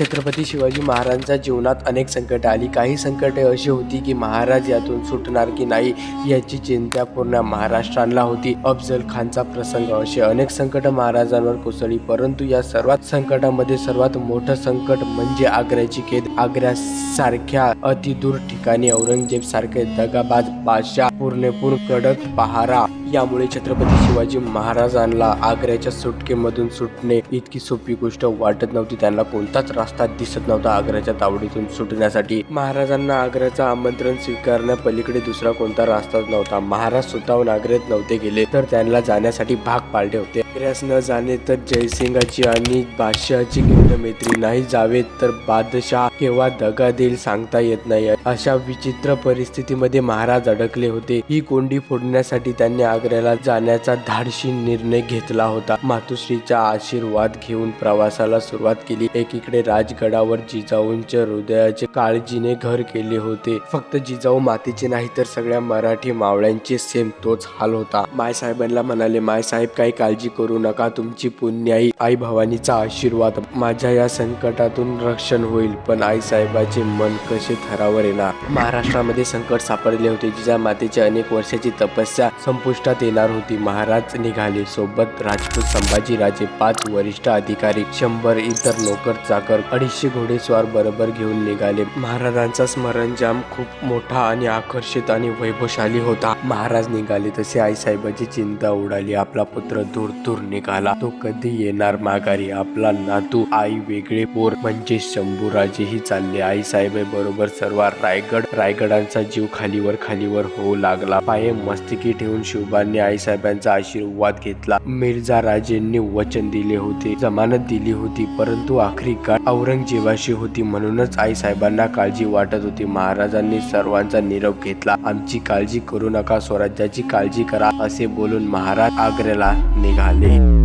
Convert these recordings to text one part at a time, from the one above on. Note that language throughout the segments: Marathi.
छत्रपती शिवाजी महाराजांच्या जीवनात अनेक संकटं आली. काही संकटे अशी होती की महाराज यातून सुटणार की नाही याची चिंता पूर्ण महाराष्ट्राला होती. अफजल खानचा प्रसंग असे अनेक संकट महाराजांवर कोसळली परंतु या सर्वात संकटामध्ये सर्वात मोठं संकट म्हणजे आग्र्याची केद आग्र्यासारख्या अतिदूर ठिकाणी औरंगजेब सारखे दगाबाज बादशाह पूर्णपूर कडक पहारा यामुळे छत्रपती शिवाजी महाराजांना आग्र्याच्या सुटकेमधून सुटणे इतकी सोपी गोष्ट वाटत नव्हती. त्यांना कोणताच रस्ता दिसत नव्हता आग्र्याच्या तावडीतून सुटण्यासाठी. महाराजांना आग्र्याचं आमंत्रण स्वीकारण्यापलीकडे दुसरा कोणता रस्ताच नव्हता. महाराज स्वतःहून आग्र्यात नव्हते गेले तर त्यांना जाण्यासाठी भाग पाडले होते. आग्र्यास न जाणे तर जयसिंगाची आणि बादशहाची मैत्री नाही जावे तर बादशाह केव्हा दगा देईल सांगता येत नाही. अशा विचित्र परिस्थितीमध्ये महाराज अडकले होते. ही कोंडी फोडण्यासाठी त्यांनी आग्र्याला जाण्याचा धाडशी निर्णय घेतला होता. मातुश्रीचा आशीर्वाद घेऊन प्रवासाला सुरुवात केली. एकीकडे राजगडावर जिजाऊंच्या हृदयाचे काळजीने घर केले होते. फक्त जिजाऊ मातेचे नाही तर सगळ्या मराठी मावळ्यांचे सेम तोच हाल होता. माय साहेबांना म्हणाले माय साहेब काही काळजी करू नका. तुमची पुण्याई आई भवानीचा आशीर्वाद. माझ्या या संकटातून रक्षण होईल पण आई साहेबाचे मन कसे थरावर येणार? महाराष्ट्रामध्ये संकट सापडले होते. जिजा मातेची अनेक वर्षाची तपस्या संपुष्टात येणार होती. महाराज निघाले. सोबत राजपूत संभाजीराजे पाच वरिष्ठ अधिकारी शंभर इतर नोकर चाकर अडीचशे घोडेस्वार बरोबर घेऊन निघाले. महाराजांचा स्मरणजाम खूप मोठा आणि आकर्षित आणि वैभवशाली होता. महाराज निघाले तसे आई साहेबाची चिंता उडाली. आपला पुत्र दूर दूर निघाला. तो कधी येणार माघारी? आपला नातू आई वेगळे पोर म्हणजे शंभूराजेही चालले. आई साहेब बरोबर सर्व रायगड रायगडांचा जीव खालीवर खालीवर होऊ लागला. पाये मस्तकी ठेवून शिवबा साहेबांनी आईसाहेबांचा आशीर्वाद घेतला. मिर्झा राजेंनी वचन दिले होते जमानत दिली होती परंतु आखरी काळ औरंगजेबाशी होती म्हणूनच आईसाहेबांना काळजी वाटत होती. महाराजांनी सर्वांचा निरोप घेतला. आमची काळजी करू नका स्वराज्याची काळजी करा असे बोलून महाराज आग्र्याला निघाले.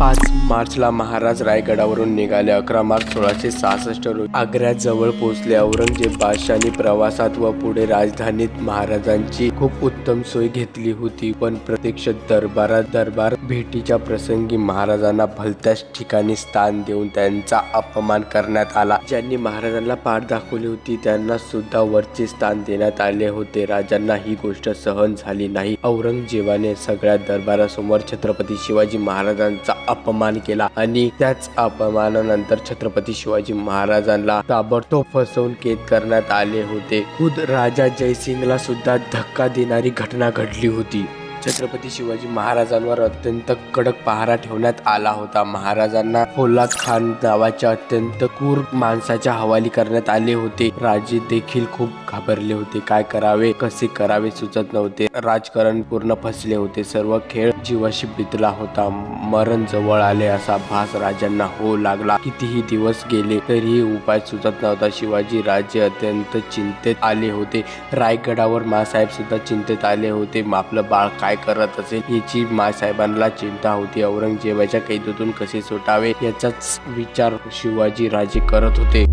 पाच मार्चला महाराज रायगडावरून निघाले. अकरा मार्च सोळाशे सहासष्ट रोजी आग्र्याजवळ पोहोचले. औरंगजेब बादशाने प्रवासात व पुढे राजधानीत महाराजांची खूप उत्तम सोय घेतली होती. पण प्रत्यक्ष दरबारात दरबार भेटीच्या प्रसंगी महाराजांना भलत्याच ठिकाणी स्थान देऊन त्यांचा अपमान करण्यात आला. ज्यांनी महाराजांना पाठ दाखवली होती त्यांना सुद्धा वरचे स्थान देण्यात आले होते. राजांना ही गोष्ट सहन झाली नाही. औरंगजेबाने सगळ्या दरबारासमोर छत्रपती शिवाजी महाराजांचा अपमान केला आणि त्याच अपमानानंतर छत्रपती शिवाजी महाराजांना ताबडतोब फसवून कैद करण्यात आले होते. खुद राजा जयसिंगला सुद्धा धक्का देणारी घटना घडली होती. छत्रपती शिवाजी महाराजांवर अत्यंत कडक पहारा ठेवण्यात आला होता. महाराजांना फौलाद खान नावाच्या अत्यंत क्रूर माणसाच्या हवाली करण्यात आले होते. राजे देखील खूप घाबरले होते. काय करावे? कसे करावे? सुचत नव्हते. राजकारण पूर्ण फसले होते. सर्व खेळ जीवाशी बितला होता. मरण जवळ आले असा भास राजांना होऊ लागला. कितीही दिवस गेले तरीही उपाय सुचत नव्हता. शिवाजी राजे अत्यंत चिंतेत आले होते. रायगडावर मासाहेब सुद्धा चिंतेत आले होते. आपलं बाळ काय करत असेल याची मासाहेबांना चिंता होती. औरंगजेबाच्या कैदेतून कसे सुटावे याचाच विचार शिवाजी राजे करत होते.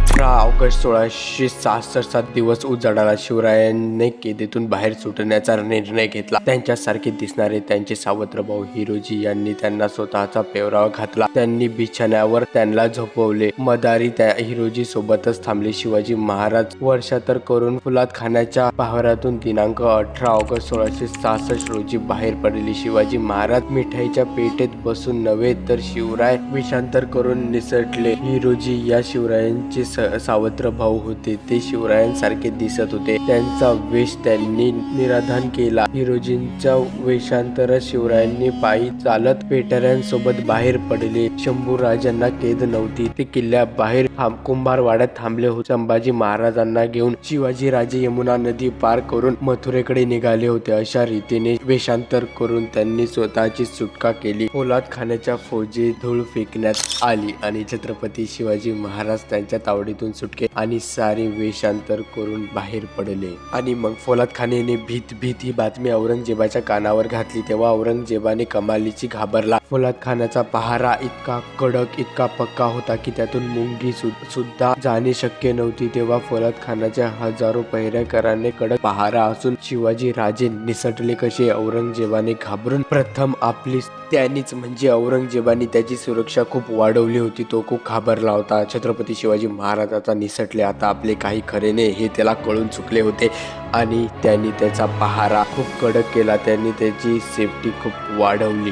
अठरा ऑगस्ट सोळाशे सहासष्ट सात दिवस उजाडाला शिवरायांनी कैदेतून बाहेर सुटण्याचा निर्णय घेतला. त्यांच्यासारखे दिसणारे त्यांचे सावत्र भाऊ हिरोजी यांनी त्यांना स्वतःचा पेवरावा घातला. त्यांनी बिछाण्यावर त्यांना झोपवले. मदारी त्या हिरोजी सोबतच थांबले. शिवाजी महाराज वर्षातर करून फुलात खाण्याच्या पहारातून दिनांक अठरा ऑगस्ट सोळाशे सहासष्ट रोजी बाहेर पडले. शिवाजी महाराज मिठाईच्या पेटेत बसून नव्हे तर शिवराय विषांतर करून निसटले. हिरोजी या शिवरायांचे स- सावत्र भाऊ होते. ते शिवरायांसारखे दिसत होते. त्यांचा वेश त्यांनी निराधान केला. हिरोजींच्या वेशांतर शिवरायांनी पायी चालत पेटऱ्यांसोबत बाहेर पडले. शंभू राजांना कैद नव्हती. ते किल्ल्या बाहेर कुंभारवाड्यात थांबले होते. संभाजी महाराजांना घेऊन शिवाजी राजे यमुना नदी पार करून मथुरेकडे निघाले होते. अशा रीतीने वेषांतर करून त्यांनी स्वतःची सुटका केली. पोलाद खाण्याच्या फौजे धूळ फेकण्यात आली आणि छत्रपती शिवाजी महाराज त्यांच्या सावडीतून सुटके आणि सारे वेशांतर करून बाहेर पडले. आणि मग फौलाद खानेने भीत भीत ही बातमी औरंगजेबाच्या कानावर घातली तेव्हा औरंगजेबाने कमालीची घाबरला. फौलाद खानाचा पहारा इतका कडक इतका पक्का होता की त्यातून मुंगी सु- सुद्धा जाणे शक्य नव्हती. तेव्हा फौलाद खानाच्या हजारो पहिऱ्याकरांनी कडक पहारा असून शिवाजी राजे निसटले कसे? औरंगजेबाने घाबरून प्रथम आपली त्यांनीच म्हणजे औरंगजेबाने त्याची सुरक्षा खूप वाढवली होती. तो खूप घाबरला होता. छत्रपती शिवाजी महाराज आता निसटले. आता आपले काही खरे नाही हे त्याला कळून चुकले होते. आणि त्यांनी त्याचा पहारा खूप कडक केला. त्यांनी त्याची सेफ्टी खूप वाढवली.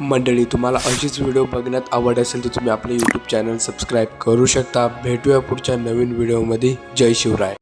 मंडळी तुम्हाला अशीच व्हिडिओ बघण्यात आवड असेल तर तुम्ही आपले यूट्यूब चॅनल सबस्क्राईब करू शकता. भेटूया पुढच्या नवीन व्हिडिओमध्ये जय शिवराय.